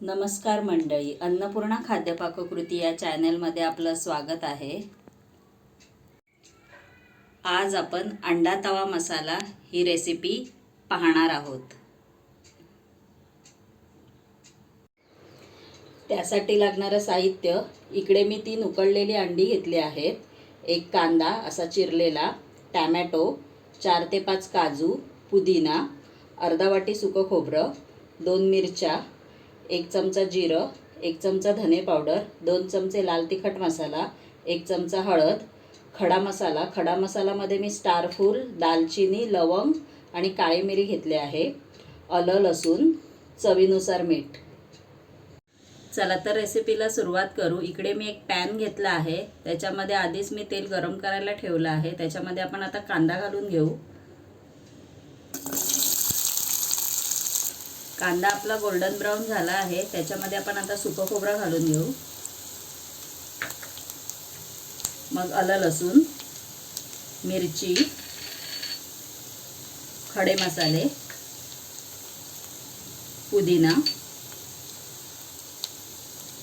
नमस्कार मंडळी अन्नपूर्णा खाद्यपाककृती या चॅनलमध्ये आपलं स्वागत आहे. आज आपण अंडा तवा मसाला ही रेसिपी पाहणार आहोत. त्यासाठी लागणारं साहित्य इकडे मी तीन उकळलेली अंडी घेतली आहेत. एक कांदा असा चिरलेला टॅमॅटो चार ते पाच काजू पुदिना अर्धा वाटी सुकं खोबरं दोन मिरच्या एक चमचा जिरं एक चमचा धने पावडर दोन चमचे लाल तिखट मसाला एक चमचा हळद खडा मसाला. खडा मसालामध्ये मी स्टारफूल दालचिनी लवंग आणि काळी मिरी घेतले आहे. अलं लसूण चवीनुसार मीठ. चला तर रेसिपीला सुरुवात करू. इकडे मी एक पॅन घेतला आहे. त्याच्यामध्ये आधीच मी तेल गरम करायला ठेवलं आहे. त्याच्यामध्ये आपण आता कांदा घालून घेऊ. कांदा आपला गोल्डन ब्राऊन झाला आहे. त्याच्यामध्ये आपण आता सुकं खोबरं घालून घेऊ. मग आलं लसूण मिरची खडे मसाले पुदिना.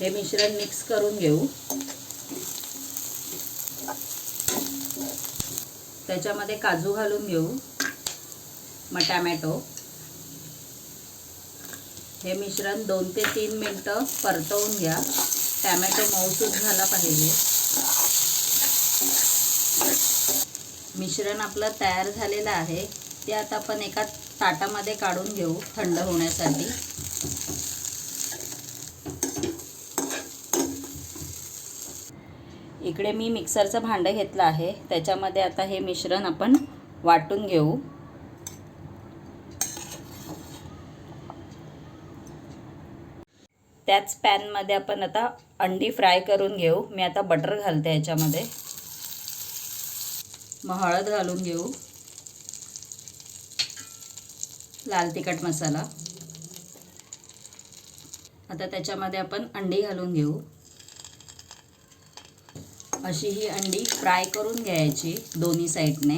हे मिश्रण मिक्स करून घेऊ. त्याच्यामध्ये काजू घालून घेऊ. मग टॅमॅटो हे मिश्रण दोन ते तीन मिनटं परतवून घ्या. टॅमॅटो मऊसूद झाला पाहिजे. मिश्रण आपलं तयार झालेलं आहे. ते आता आपण एका ताटामध्ये काढून घेऊ थंड होण्यासाठी. इकडे मी मिक्सरचं भांडं घेतलं आहे. त्याच्यामध्ये आता हे मिश्रण आपण वाटून घेऊ. त्याच पॅनमध्ये आपण आता अंडी फ्राय करून घेऊ. मी आता बटर घालते याच्यामध्ये. मग हळद घालून घेऊ. लाल तिखट मसाला. आता त्याच्यामध्ये आपण अंडी घालून घेऊ. अशी ही अंडी फ्राय करून घ्यायची दोन्ही साईडने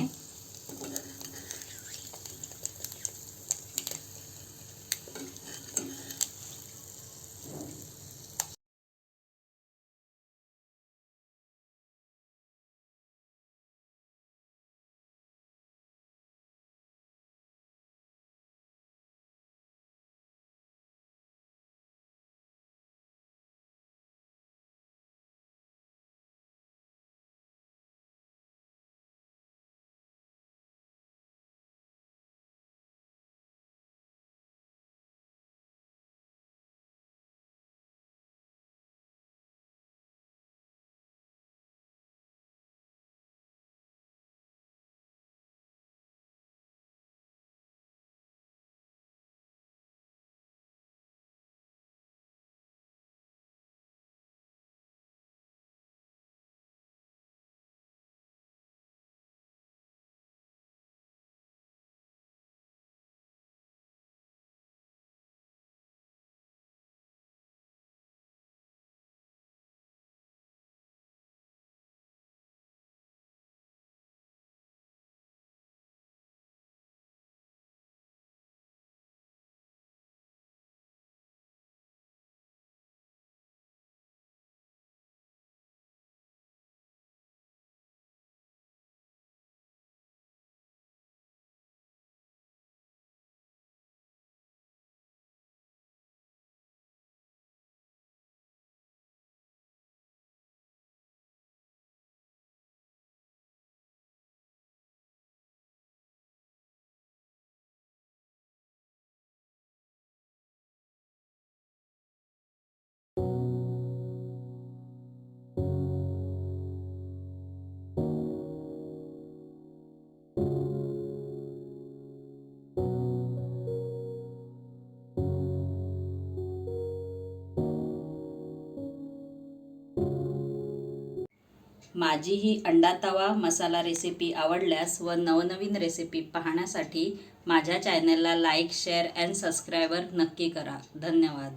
माझी ही अंडा तवा मसाला रेसिपी आवडल्यास व नवनवीन रेसिपी पाहण्यासाठी माझ्या चॅनलला लाईक शेअर अँड सबस्क्रायबर नक्की करा. धन्यवाद.